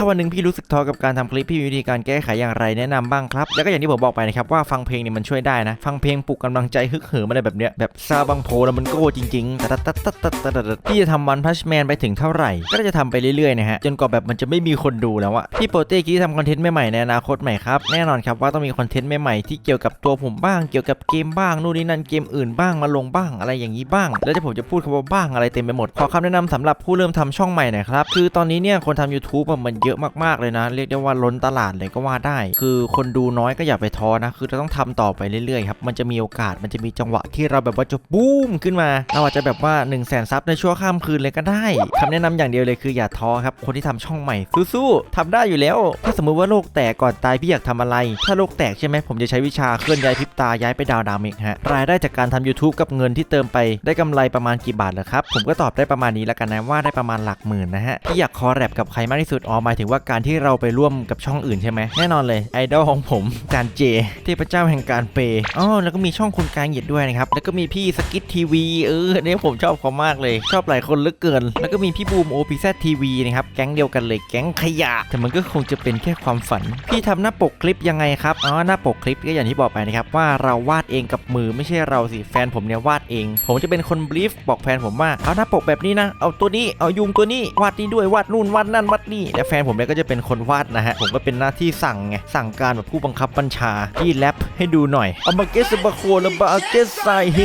ถ้าวันหนึงพี่รู้สึกท้อกับการทำคลิปพี่มีวิธีการแก้ไขอย่างไรแนะนำบ้างครับ แล้วก็อย่างที่ผมบอกไปนะครับว่าฟังเพลงเนี่ยมันช่วยได้นะ ฟังเพลงปลุกกำลังใจฮึกเหิมอะไรแบบเนี้ยแบบซาบังโพแล้วมันโก้จริงๆแต่ตัดตัดตัดตัดตัดพี่จะทำวันพัชแมนไปถึงเท่าไหร่ ก็จะทำไปเรื่อยๆนะฮะจนกว่าแบบมันจะไม่มีคนดูแล้วอะพี่โปเต้คิดจะทำคอนเทนต์ใหม่ๆในอนาคตใหม่ครับแน่นอนครับว่าต้องมีคอนเทนต์ใหม่ๆที่เกี่ยวกับตัวผมบ้างเกี่ยวกับเกมบ้างนู่นนี่นั่นเกมอื่นบ้างมาลงบ้างอะไรอย่างนี้บ้าง แล้วที่ผมจะพูดคำว่าบ้างอะไรเต็มไปหมดขอคำแนะนำสำหรับผู้เริ่มทำช่องใหม่หน่อยครับคือตอนนี้เนี่ยคนทำ YouTube มันเยยอะมากๆเลยนะ เรียกได้ว่าล้นตลาดเลยก็ว่าได้ คือคนดูน้อยก็อย่าไปท้อนะ คือเราต้องทำต่อไปเรื่อยๆครับ มันจะมีโอกาส มันจะมีจังหวะที่เราแบบว่าจะบูมขึ้นมา เราอาจจะแบบว่า1นึ่งแสนซับในชั่วข้ามคืนเลยก็ได้คำแนะนำอย่างเดียวเลยคืออย่าท้อครับ คนที่ทำช่องใหม่สู้ๆทำได้อยู่แล้ว ถ้าสมมุติว่าโลกแตกก่อนตายพี่อยากทำอะไร ถ้าโลกแตกใช่ไหมผมจะใช้วิชาเคลื่อนย้ายพริบตาย้ายไปดาวดาวเมกฮะ รายได้จากการทำ YouTube กับเงินที่เติมไปได้กำไรประมาณกี่บาทเหรอครับ ผมก็ตอบได้ประมาณนี้แล้วกันนะว่าได้ประมาณหลักหมื่นนะฮะพี่อยากคอแรปกับใครมากที่สุดอ๋อหมายถึงว่าการที่เราไปร่วมกับช่องอื่นใช่ไหมแน่นอนเลยไอดอลของผมจานเจเทพเจ้าแห่งการเปย์อ๋อแล้วก็มีช่องคุณการเหยียดด้วยนะครับแล้วก็มีพี่สกิททีวีเออเนี่ยผมชอบเขามากเลย ชอบหลายคนเหลือเกิน แล้วก็มีพี่บูมโอพีแซทีวีนะครับแก๊งเดียวกันเลยแก๊งขยะ แต่มันก็คงจะเป็นแค่ความฝัน พี่ทำหน้าปกคลิปยังไงครับอ๋อหน้าปกคลิปก็อย่างที่บอกไปนะครับว่าเราวาดเองกับมือไม่ใช่เราสิแฟนผมเนี่ยวาดเอง ผมจะเป็นคนบลีฟบอกแฟนผมว่าเอาหน้าปกแบบนี้นะเอาตัวนี้เอายุงตัวนี้วาดนี่ด้วยวาดนู่นวาดนั่นวาดนี่แล้วแฟนผมผมเนี่ยก็จะเป็นคนวาดนะฮะ ผมก็เป็นหน้าที่สั่งไง สั่งการแบบผู้บังคับบัญชา พี่แรปให้ดูหน่อยเอามาเกสบาโคลบาเกสไซเฮ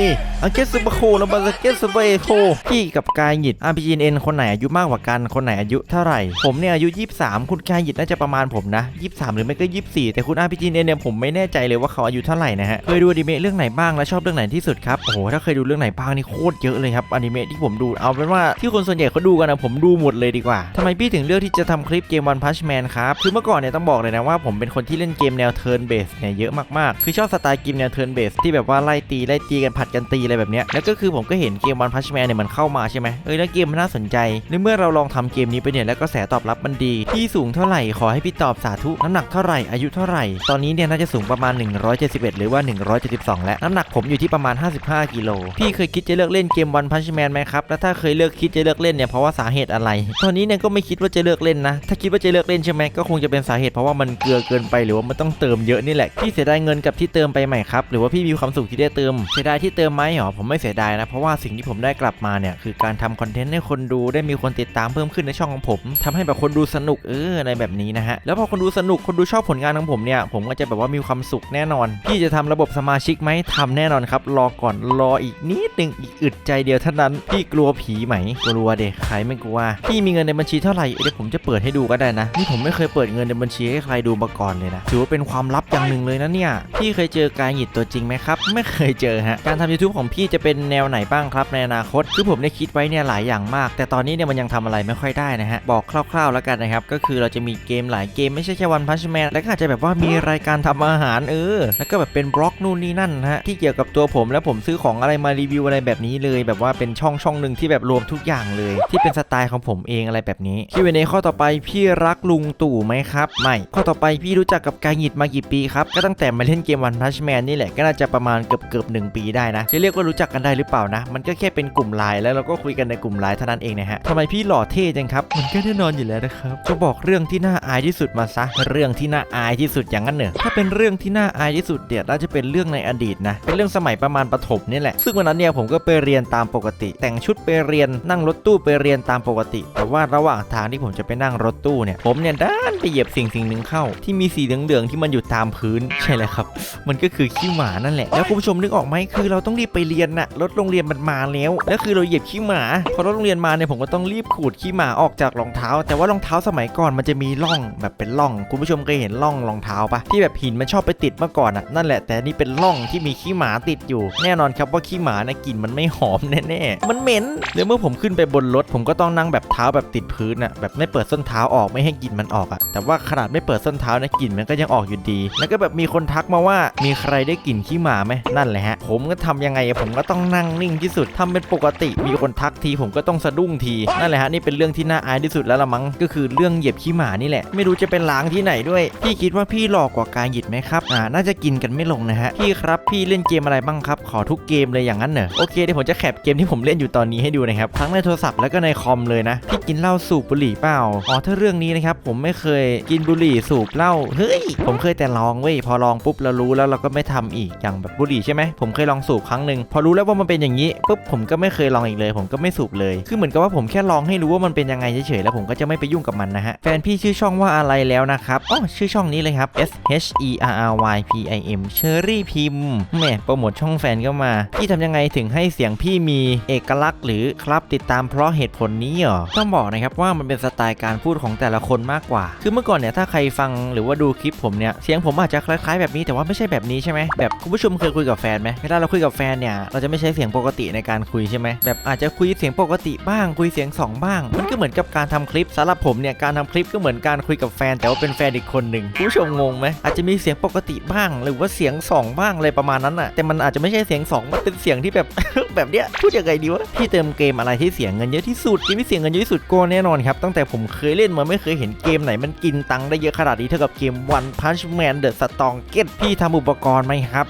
อาเกสบาโคลบาเกสเบโคพี่กับกายหยิด RPGN คนไหนอายุมากกว่ากัน คนไหนอายุเท่าไหร่ ผมเนี่ยอายุ 23 คุณกายหยิดน่าจะประมาณผมนะ 23 หรือไม่ก็ 24 แต่คุณ RPGN เอ็นเนี่ยผมไม่แน่ใจเลยว่าเขาอายุเท่าไหร่นะฮะ เคยดูอนิเมะเรื่องไหนบ้างและชอบเรื่องไหนที่สุดครับ โอ้โห ถ้าเคยดูเรื่องไหนบ้างนี่โคตรเยอะเลยครับอนิเมะที่ผมดู เอาเป็นว่าที่คนส่วนใหญ่เขาดูกันนะผมดูหมดเลยดีกว่าทำไมพี่ถึงเลือกที่จะทำคลิปเกม One Punch Man ครับคือเมื่อก่อนเนี่ยต้องบอกเลยนะว่าผมเป็นคนที่เล่นเกมแนว Turn Based เนี่ยเยอะมากๆ คือชอบสไตล์เกมแนว Turn Based ที่แบบว่าไล่ตีไล่ตีกันผัดกันตีอะไรแบบเนี้ยแล้วก็คือผมก็เห็นเกม One Punch Man เนี่ยมันเข้ามาใช่ไหมเอ้ยแล้วเกมมันน่าสนใจในเมื่อเราลองทำเกมนี้ไปเนี่ยแล้วก็แสตอบรับมันดีพี่สูงเท่าไหร่ขอให้พี่ตอบสาธุน้ำหนักเท่าไหร่อายุเท่าไหร่ ตอนนี้เนี่ยน่าจะสูงประมาณ 171 หรือว่า 172 แล้วน้ำหนักผมอยู่ที่ประมาณ 55กิโลพี่เคยคิดจะเลิกเล่นเกม One Punch Man ไหมครับแล้วถ้าเคยเลิกคิดจะเลิกเล่นเนี่ยเพราะว่าสาเหตุอะไร ตอนนี้เนี่ยก็ไม่คิดว่าจะเลิกเล่นนะถ้าคิดว่าจะเลิกเล่นใช่ไหมก็คงจะเป็นสาเหตุเพราะว่ามันเกลือเกินไปหรือว่ามันต้องเติมเยอะนี่แหละพี่เสียดายเงินกับที่เติมไปไหม่ครับหรือว่าพี่มีความสุขที่ได้เติมเสียดายที่เติมไหมหรอผมไม่เสียดายนะเพราะว่าสิ่งที่ผมได้กลับมาเนี่ยคือการทำคอนเทนต์ให้คนดูได้มีคนติดตามเพิ่มขึ้นในช่องของผมทำให้แบบคนดูสนุกเอออะไรแบบนี้นะฮะแล้วพอคนดูสนุกคนดูชอบผลงานของผมเนี่ยผมก็จะแบบว่ามีความสุขแน่นอน พี่จะทำระบบสมาชิกไหมทำแน่นอนครับ รอก่อนรออีกนิดหนึ่งอีกอึดใจเดียวเท่านั้นพี่กลัวผีไหมกลัวเด็กใครไม่กลัวพี่มีเงินในบัญชีเท่าไหร่เดี๋ยวผมจะเปิดให้ดูก็ได้นะ นี่ผมไม่เคยเปิดเงินในบัญชีให้ใครดูมาก่อนเลยนะ ถือว่าเป็นความลับอย่างหนึ่งเลยนะเนี่ย พี่เคยเจอกายหยิดตัวจริงไหมครับ ไม่เคยเจอฮะ การทำ YouTube ของพี่จะเป็นแนวไหนบ้างครับในอนาคต คือผมได้คิดไว้เนี่ยหลายอย่างมาก แต่ตอนนี้เนี่ยมันยังทำอะไรไม่ค่อยได้นะฮะ บอกคร่าวๆแล้วกันนะครับ ก็คือเราจะมีเกมหลายเกมไม่ใช่แค่วันพัชแมนแล้วก็อาจจะแบบว่ามีรายการทำอาหารเออ แล้วก็แบบเป็นบล็อกนู่นนี่นั่นฮะ ที่เกี่ยวกับตัวผมแล้วผมซื้อของอะไรมารีวิวอะไรแบบนี้เลย แบบว่าเป็นช่องช่องหนึ่งที่แบบรวมทุกอย่างเลย ที่เป็นสไตล์ของผมเองอะไรแบบนี้คิวในข้อต่อไปพพี่รักลุงตู่ไหมครับไม่ข้อต่อไปพี่รู้จักกับกายหยิดมากี่ปีครับก็ตั้งแต่มาเล่นเกมวันพัชแมนนี่แหละก็น่าจะประมาณเกือบเกือบหนึ่งปีได้นะจะเรียกว่ารู้จักกันได้หรือเปล่านะ มันก็แค่เป็นกลุ่มไลน์แล้วเราก็คุยกันในกลุ่มไลน์เท่านั้นเองนะฮะทำไมพี่หล่อเท่จังครับมันก็แน่นอนอยู่แล้วนะครับจะบอกเรื่องที่น่าอายที่สุดมาซะเรื่องที่น่าอายที่สุดอย่างนั้นเหรอถ้าเป็นเรื่องที่น่าอายที่สุดเดี๋ยวน่าจะเป็นเรื่องในอดีตนะเป็นเรื่องสมัยประมาณประถมนี่แหละ ซึ่งวันนั้นเนี่ยผมก็ไปเรียนตามปกติ แต่งชุดไปเรียนนั่งรถตู้ไปเรียนตามปกติ แต่ว่าระหว่างทางที่ผมจะไปนั่งรถตู้เนี่ยผมเนี่ยด้านไปเหยียบสิ่งสิ่งหนึ่งเข้า ที่มีสีเหลืองๆที่มันอยู่ตามพื้นใช่เลยครับ มันก็คือขี้หมานั่นแหละแล้วคุณผู้ชมนึกออกไหมคือเราต้องรีบไปเรียนน่ะรถโรงเรียนมันมาแล้วแล้วคือเราเหยียบขี้หมาพอรถโรงเรียนมาเนี่ยผมก็ต้องรีบขูดขี้หมาออกจากรองเท้า แต่ว่ารองเท้าสมัยก่อนมันจะมีร่องแบบเป็นร่อง คุณผู้ชมเคยเห็นร่องรองเท้าปะที่แบบหินมันชอบไปติดเมื่อก่อนอะนั่นแหละแต่นี่เป็นร่องที่มีขี้หมาติดอยู่ แน่นอนครับว่าขี้หมานะกลิ่นมันไม่หอมแน่ๆมันเหม็นแล้วเมื่อผมขึ้นไปบนรถผมก็ต้องนั่งแบบเท้าแบบติดพื้นอะแบบไม่เปิดส้นเท้าอออกไม่ให้กลิ่นมันออกอะแต่ว่าขนาดไม่เปิดส้นเท้านะกลิ่นมันก็ยังออกอยู่ดี แล้วก็แบบมีคนทักมาว่ามีใครได้กลิ่นขี้หมาไหมนั่นแหละฮะผมก็ทำยังไงอะผมก็ต้องนั่งนิ่งที่สุดทำเป็นปกติ มีคนทักทีผมก็ต้องสะดุ้งทีนั่นแหละฮะนี่เป็นเรื่องที่น่าอายที่สุดแล้วละมั้งก็คือเรื่องเหยียบขี้หมานี่แหละ ไม่รู้จะเป็นล้างที่ไหนด้วย พี่คิดว่าพี่หลอกกว่าการหยิดไหมครับอ่าน่าจะกินกันไม่ลงนะฮะพี่ครับพี่เล่นเกมอะไรบ้างครับ ขอทุกเกมเลยอย่างนั้นเหรอโอเคเดี๋ยวผมจะแคปเกมที่ผมเล่นอยู่ตอนนี้ให้ดูนะครับทั้งในโทรศัพท์แล้วก็ในคอมเลยนะพี่กินเหล้าสูบบุหรี่เปล่าอ๋อถ้าเรื่องรื่องนี้นะครับผมไม่เคยกินบุหรี่สูบเหล้าเฮ้ยผมเคยแต่ลองเว้ยพอลองปุ๊บเรารู้แล้วเราก็ไม่ทำอีกอย่างแบบบุหรี่ใช่ไหมผมเคยลองสูบครั้งหนึ่งพอรู้แล้วว่ามันเป็นอย่างนี้ปุ๊บผมก็ไม่เคยลองอีกเลย ผมก็ไม่สูบเลย คือเหมือนกับว่าผมแค่ลองให้รู้ว่ามันเป็นยังไงเฉยๆแล้วผมก็จะไม่ไปยุ่งกับมันนะฮะแฟนพี่ชื่อช่องว่าอะไรแล้วนะครับอ๋อชื่อช่องนี้เลยครับ S H E R R Y P I M เชอรี่พิมพ์แหม่โปรโมทช่องแฟนก็มาพี่ทำยังไงถึงให้เสียงพี่มีเอกลักษณ์หรือครับติดตามเพราะเหตุผลนี้เหรอต้องบอกนะครับว่ามันเป็นสไตล์การพูดของแต่ละคนมากกว่า คือเมื่อก่อนเนี่ยถ้าใครฟังหรือว่าดูคลิปผมเนี่ยเสียงผมอาจจะคล้ายๆแบบนี้แต่ว่าไม่ใช่แบบนี้ใช่ไหมแบบคุณผู้ชมเคยคุยกับแฟนไหมเวลาเราคุยกับแฟนเนี่ยเราจะไม่ใช้เสียงปกติในการคุยใช่ไหมแบบอาจจะคุยเสียงปกติบ้างคุยเสียงสองบ้าง มันก็เหมือนกับการทำคลิปสำหรับผมเนี่ยการทำคลิปก็เหมือนการคุยกับแฟน แต่ว่าเป็นแฟนอีกคนหนึ่งคุณผู้ชมงงไหมอาจจะมีเสียงปกติบ้าง หรือว่าเสียงสองบ้างอะไรประมาณนั้นอะแต่มันอาจจะไม่ใช่เสียงสองมันเป็นเสียงที่แบบแบบเนี้ยพูดยังไงดีวะพี่เติมเกมอะไรที่เสียเงินเยอะที่สุดที่ม่เสียเงินเยอะที่สุดก็แน่นอนครับตั้งแต่ผมเคยเล่นมาไม่เคยเห็นเกมไหนมันกินตังได้เยอะขนาดนี้เท่ากับเกม One Punch Man The Strong Get พี่ทำอุปกรณ์ไหมครับ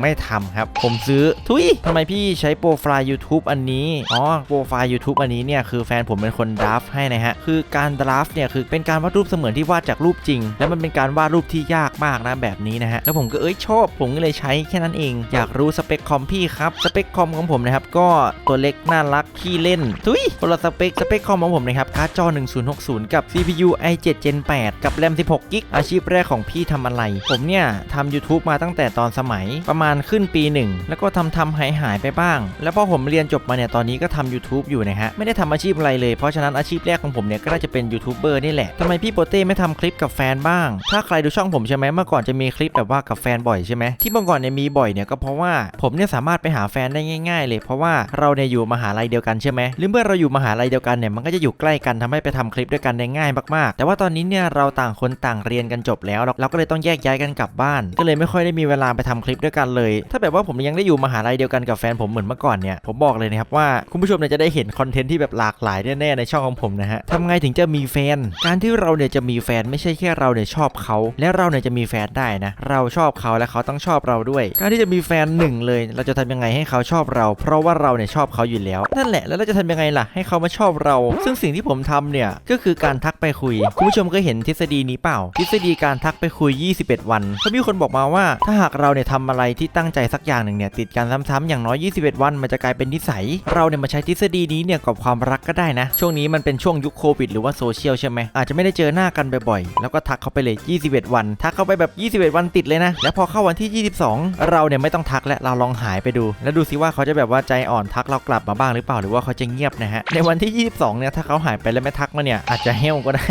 ไม่ทำครับ ผมซื้อทุยทำไมพี่ใช้โปรไฟล์ YouTube อันนี้ อ๋อ โปรไฟล์ YouTube อันนี้เนี่ย คือแฟนผมเป็นคนดราฟให้นะฮะ คือการดราฟเนี่ย คือเป็นการวาดรูปเสมือนที่วาดจากรูปจริง แล้วมันเป็นการวาดรูปที่ยากมากนะแบบนี้นะฮะ แล้วผมก็เอ้ยชอบ ผมก็เลยใช้แค่นั้นเอง อยากรู้สเปคคอมพี่ครับ สเปคคอมของผมนะครับ ก็ตัวเล็กน่ารักขี้เล่น ทุยคนละสเปค สเปคคอมของผมนะครับ การ์ดจอ 1060 กับ CPU i7 Gen 8 กับแรม 16กิกอาชีพแรกของพี่ทำอะไร ผมเนี่ยทำ YouTube มาตั้งแต่ตอนสมัยประมาณขึ้นปีหนึ่งแล้วก็ทำทำหายหายไปบ้าง แล้วพอผมเรียนจบมาเนี่ยตอนนี้ก็ทำ YouTube อยู่นะฮะ ไม่ได้ทำอาชีพอะไรเลย เพราะฉะนั้นอาชีพแรกของผมเนี่ยก็น่าจะเป็นยูทูบเบอร์นี่แหละทำไมพี่โปเต้ไม่ทำคลิปกับแฟนบ้าง ถ้าใครดูช่องผมใช่ไหมเมื่อก่อนจะมีคลิปแบบว่ากับแฟนบ่อยใช่ไหมที่เมื่อก่อนเนี่ยมีบ่อยเนี่ยก็เพราะว่าผมเนี่ยสามารถไปหาแฟนได้ง่าย ๆ เลยเพราะว่าเราเนี่ยอยู่มหาลัยเดียวกันใช่ไหมหรือเมื่อเราอยู่มหาลัยเดียวกันเนี่ยมันก็จะอยู่ใกล้กันทำให้ไปทำคลิปด้วยกันได้ง่ายง่ายมากๆ แต่ว่าตอนนี้เนี่ยเราต่างคนต่างเรียนกันจบแล้ว เราเราก็เลยต้องแยกย้ายกันกลับบ้าน ก็เลยไม่ค่อยได้มีเวลาไปทำคลิปด้วยกันเลย ถ้าแบบว่าผมยังได้อยู่มหาลัยเดียวกันกับแฟนผมเหมือนเมื่อก่อนเนี่ยผมบอกเลยนะครับว่าคุณผู้ชมเนี่ยจะได้เห็นคอนเทนต์ที่แบบหลากหลายแน่ๆในช่องของผมนะฮะทำไงถึงจะมีแฟน การที่เราเนี่ยจะมีแฟนไม่ใช่แค่เราเนี่ยชอบเขา และเราเนี่ยจะมีแฟนได้นะ เราชอบเขาและเขาต้องชอบเราด้วย การที่จะมีแฟนหนึ่งเลย เราจะทำยังไงให้เขาชอบเรา เพราะว่าเราเนี่ยชอบเขาอยู่แล้ว นั่นแหละแล้วเราจะทำยังไงล่ะให้เขามาชอบเรา ซึ่งสิ่งที่ผมทำเนี่ยก็คือการทกไปคุย คุณผู้ชมเคยเห็นทฤษฎีนี้เปล่า ทฤษฎีการทักไปคุย 21 วันเขามีคนบอกมาว่า ถ้าหากเราเนี่ยทำอะไรที่ตั้งใจสักอย่างหนึ่งเนี่ยติดกันซ้ำๆอย่างน้อย 21 วัน มันจะกลายเป็นนิสัย เราเนี่ยมาใช้ทฤษฎีนี้เนี่ยกับความรักก็ได้นะ ช่วงนี้มันเป็นช่วงยุคโควิดหรือว่าโซเชียลใช่ไหมอาจจะไม่ได้เจอหน้ากันบ่อยๆ แล้วก็ทักเขาไปเลย 21 วัน ทักเขาไปแบบ 21 วันติดเลยนะ แล้วพอเข้าวันที่ 22 เราเนี่ยไม่ต้องทักและเราลองหายไปดู แล้วดูซิว่าเขาจะแบบว่าใจอ่อนทักเรากลับมาบ้างหรือเปล่าหรือว่าเขาจะเงียบนะฮะในวันที่ 22 เนี่ยถ้าเขาหายไปแล้วไม่ทักมาเนี่ยอาจจะเฮลก็ได้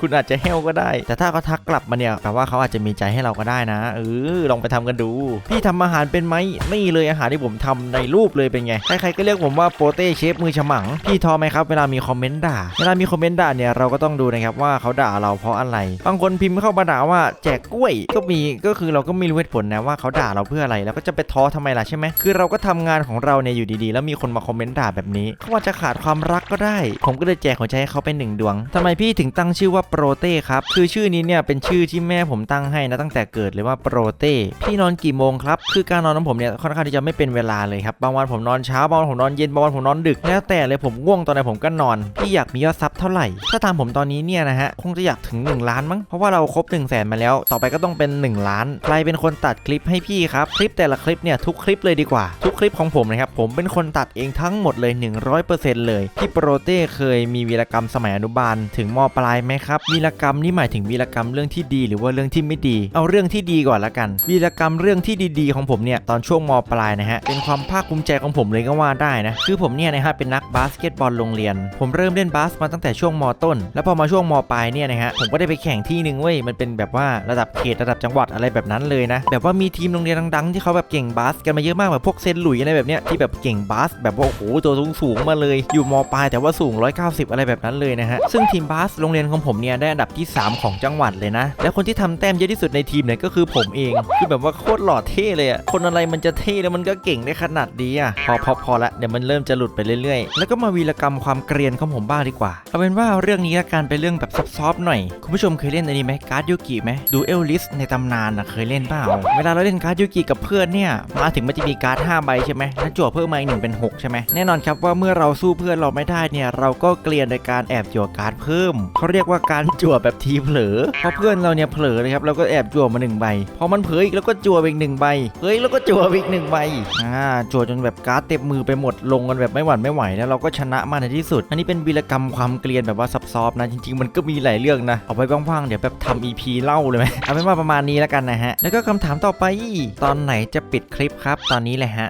คุณอาจจะเฮลก็ได้ แต่ถ้าเขาทักกลับมาเนี่ยแปลว่าเขาอาจจะมีใจให้เราก็ได้นะเออลองไปทำกันดู พี่ทำอาหารเป็นไหมนี่เลยอาหารที่ผมทำในรูปเลยเป็นไงใครๆก็เรียกผมว่าโปเต้เชฟมือฉมังพี่ท้อไหมครับเวลามีคอมเมนต์ด่าเวลามีคอมเมนต์ด่าเนี่ยเราก็ต้องดูนะครับว่าเขาด่าเราเพราะอะไรบางคนพิมพ์เข้ามาด่าว่าแจกกล้วยก็มีก็คือเราก็ไม่รู้เหตุผลนะว่าเขาด่าเราเพื่ออะไรแล้วก็จะไปท้อทำไมล่ะใช่ไหมคือเราก็ทำงานของเราเนี่ยอยู่ดีๆ แล้วมีคนมาคอมเมนต์ด่าแบบนี้เขาอาจจะขาดความรักก็ได้ ผมก็เลยแจกหัวใจให้เขาเป็นหนึ่งดวงทำไมพี่ถึงตั้งชื่อว่าโปรเต้ครับคือชื่อนี้เนี่ยเป็นชื่อที่แม่ผมตั้งให้นะตั้งแต่เกิดเลยว่าโปรเต้พี่นอนกี่โมงครับคือการนอนของผมเนี่ยค่อนข้างที่จะไม่เป็นเวลาเลยครับบางวันผมนอนเช้าบางวันผมนอนเย็นบางวันผมนอนดึกแล้วแต่เลยผมง่วงตอนไหนผมก็นอนพี่อยากมียอดซับเท่าไหร่ ถ้าตามผมตอนนี้เนี่ยนะฮะคงจะอยากถึง 1 ล้านมั้งเพราะว่าเราครบ1นึ่งแสนมาแล้ว ต่อไปก็ต้องเป็น 1 ล้าน ใครเป็นคนตัดคลิปให้พี่ครับคลิปแต่ละคลิปเนี่ยทุกคลิปเลยดีกว่า ทุกคลิปของผมนะครับผมเป็นคนตัดเองทั้งหมดเลย 100%เลยที่โปรเต้เคยมีวีรกรรมสมัยอนุบาลถึงมปลายไหมครับวีรกรรมนี่หมายถึงวีรกรรมเรื่องที่ดี หรือว่าเรื่องที่ไม่ดี เอาเรื่องที่ดีก่อนละกัน วีรกรรมเรื่องที่ดีๆของผมเนี่ยตอนช่วงมปลายนะฮะเป็นความภาคภูมิใจของผมเลยก็ว่าได้นะคือผมเนี่ยนะฮะเป็นนักบาสเกตบอลโรงเรียน ผมเริ่มเล่นบาสมาตั้งแต่ช่วงมต้น แล้วพอมาช่วงมปลายเนี่ยนะฮะผมก็ได้ไปแข่งที่หนึ่งเว้ยมันเป็นแบบว่าระดับเขตระดับจังหวัดอะไรแบบนั้นเลยนะ แบบว่ามีทีมโรงเรียนดังๆ ที่เขาแบบเก่งบาสกันมาเยอะมากแบบพวกเซนหลุยอะไรแบบเนี้ยที่แบบเก่งบาสแบบว่าโอ้โหตัวสูงๆมาเลย อยู่มปลายแต่ว่าสูง 190 อะไรแบบนั้นเลยนะฮะซึ่งทีมบาาสโรงเรียนของผมเนี่ยได้อันดับที่ 3 ของจังหวัดเลยนะ และคนที่ทำแต้มเยอะที่สุดในทีมเนี่ยก็คือผมเองคือแบบว่าโคตรหล่อเท่เลยอะคนอะไรมันจะเท่แล้วมันก็เก่งได้ขนาดดีอะพอพอพอละเดี๋ยวมันเริ่มจะหลุดไปเรื่อยๆ แล้วก็มาวีรกรรมความเกรียนของผมบ้างดีกว่าเอาเป็นว่าเรื่องนี้ละกันเป็นเรื่องแบบซอฟๆหน่อยคุณผู้ชมเคยเล่นอันนี้ไหมการ์ดยูกิไหมดูเอลลิสในตำนานอะเคยเล่นเปล่าเวลาเราเล่นการ์ดยูกิกับเพื่อนเนี่ยมาถึงมันจะมีการ์ด5ใบใช่ไหมแล้วจั่วเพิ่มมาอีกหนึ่งเป็น6ใช่ไหมแน่นอนครับว่าเมื่อเราสู้เพื่อนเราไม่ได้เนี่ยเราก็เกลียนโดยการแอบจั่วการ์ดเพิ่มมเขาเรียกว่าการจั่วแบบทีเผลอเพราะเพื่อนเราเนี่ยเผลอเลยครับเราก็แอบจั่วมาหนึ่งใบพอมันเผลออีกแล้วก็จั่วอีกหนึ่งใบเฮ้ยแล้วก็จั่วอีกหนึ่งใบอ่าจั่วจนแบบการ์ดเต็มมือไปหมดลงกันแบบไม่หวั่นไม่ไหวแล้วเราก็ชนะมาในที่สุด อันนี้เป็นวีรกรรมความเกลียนแบบว่าซับซ้อนนะจริงๆ มันก็มีหลายเรื่องนะเอาไปว่างๆเดี๋ยวแบบทำ EP เล่าเลยไหมเอาเป็นว่าประมาณนี้แล้วกันนะฮะแล้วก็คำถามต่อไปตอนไหนจะปิดคลิปครับ ตอนนี้แหละฮะ